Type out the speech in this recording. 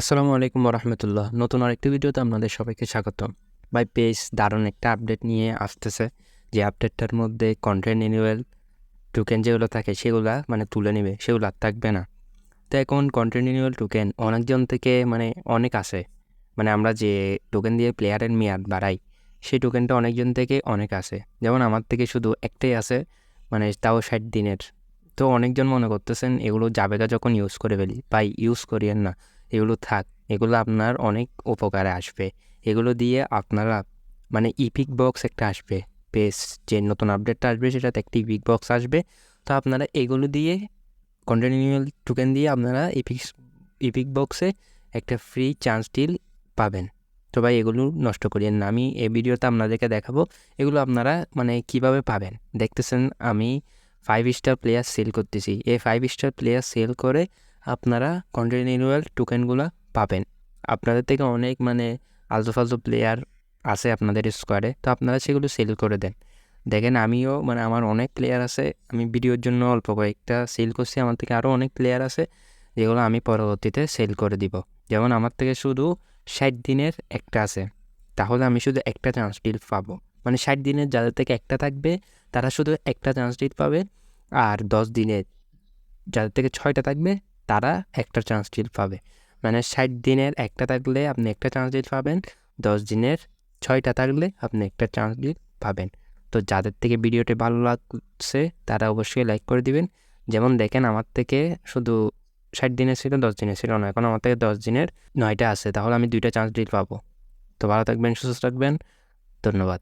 আসসালামু আলাইকুম রহমতুল্লাহ নতুন আরেকটি ভিডিওতে আপনাদের সবাইকে স্বাগতম। ভাই পেজ দারুণ একটা আপডেট নিয়ে আসতেছে। যে আপডেটটার মধ্যে কন্টেন্ট রিনিউয়াল টোকেন যেগুলো থাকে সেগুলা মানে তুলে নেবে, সেগুলো আর থাকবে না। তো এখন কন্টেন্ট রিনিউয়াল টোকেন অনেকজন থেকে মানে অনেক আছে। মানে আমরা যে টোকেন দিয়ে প্লেয়ারের মেয়াদ বাড়াই, সেই টোকেনটা অনেকজন থেকে অনেক আছে। যেমন আমার থেকে শুধু একটাই আছে মানে তাও ষাট দিনের। তো অনেকজন মনে করতেছেন এগুলো জাবেদা যখন ইউজ করে ফেলি, ভাই ইউজ করিয়েন না। এগুলো থাক, এগুলো আপনার অনেক উপকারে আসবে। এগুলো দিয়ে আপনারা মানে ইপিক বক্স একটা আসবে। পেস যে নতুন আপডেটটা আসবে সেটাতে একটি ইপিক বক্স আসবে। তো আপনারা এগুলো দিয়ে কন্টিনিউয়াল টোকেন দিয়ে আপনারা ইপিক ইপিক বক্সে একটা ফ্রি চান্স ডিল পাবেন। তো ভাই, এগুলো নষ্ট করিয়েন না। আমি এই ভিডিওতে আপনাদেরকে দেখাবো এগুলো আপনারা মানে কীভাবে পাবেন। দেখতেছেন আমি ফাইভ স্টার প্লেয়ার সেল করতেছি। এই ফাইভ স্টার প্লেয়ার সেল করে আপনারা কন্টিনিউয়াল টোকেনগুলো পাবেন। আপনাদের থেকে অনেক মানে আলতু ফালতু প্লেয়ার আছে আপনাদের স্কোয়াডে তো আপনারা সেগুলো সেল করে দেন। দেখেন আমিও মানে আমার অনেক প্লেয়ার আছে, আমি ভিডিওর জন্য অল্প কয়েকটা সেল করছি, আমার থেকে আরও অনেক প্লেয়ার আছে, যেগুলো আমি পরবর্তীতে সেল করে দিব। যেমন আমার থেকে শুধু ষাট দিনের একটা আছে, তাহলে আমি শুধু একটা চান্স ডিল পাবো। মানে ষাট দিনের যাদের থেকে একটা থাকবে, তারা শুধু একটা চান্স ডিল পাবে, আর দশ দিনের যাদের থেকে ছয়টা থাকবে তারা একটা চান্স ডিল পাবে। মানে ষাট দিনের একটা থাকলে আপনি একটা চান্স ডিল পাবেন, দশ দিনের ছয়টা থাকলে আপনি একটা চান্স ডিল পাবেন। তো যাদের থেকে ভিডিওটি ভালো লাগছে, তারা অবশ্যই লাইক করে দিবেন। যেমন দেখেন আমার থেকে শুধু ষাট দিনের ছিল, দশ দিনের ছিল না, এখন আমার থেকে দশ দিনের নয়টা আছে, তাহলে আমি দুইটা চান্স ডিল পাবো। তো ভালো থাকবেন, সুস্থ থাকবেন, ধন্যবাদ।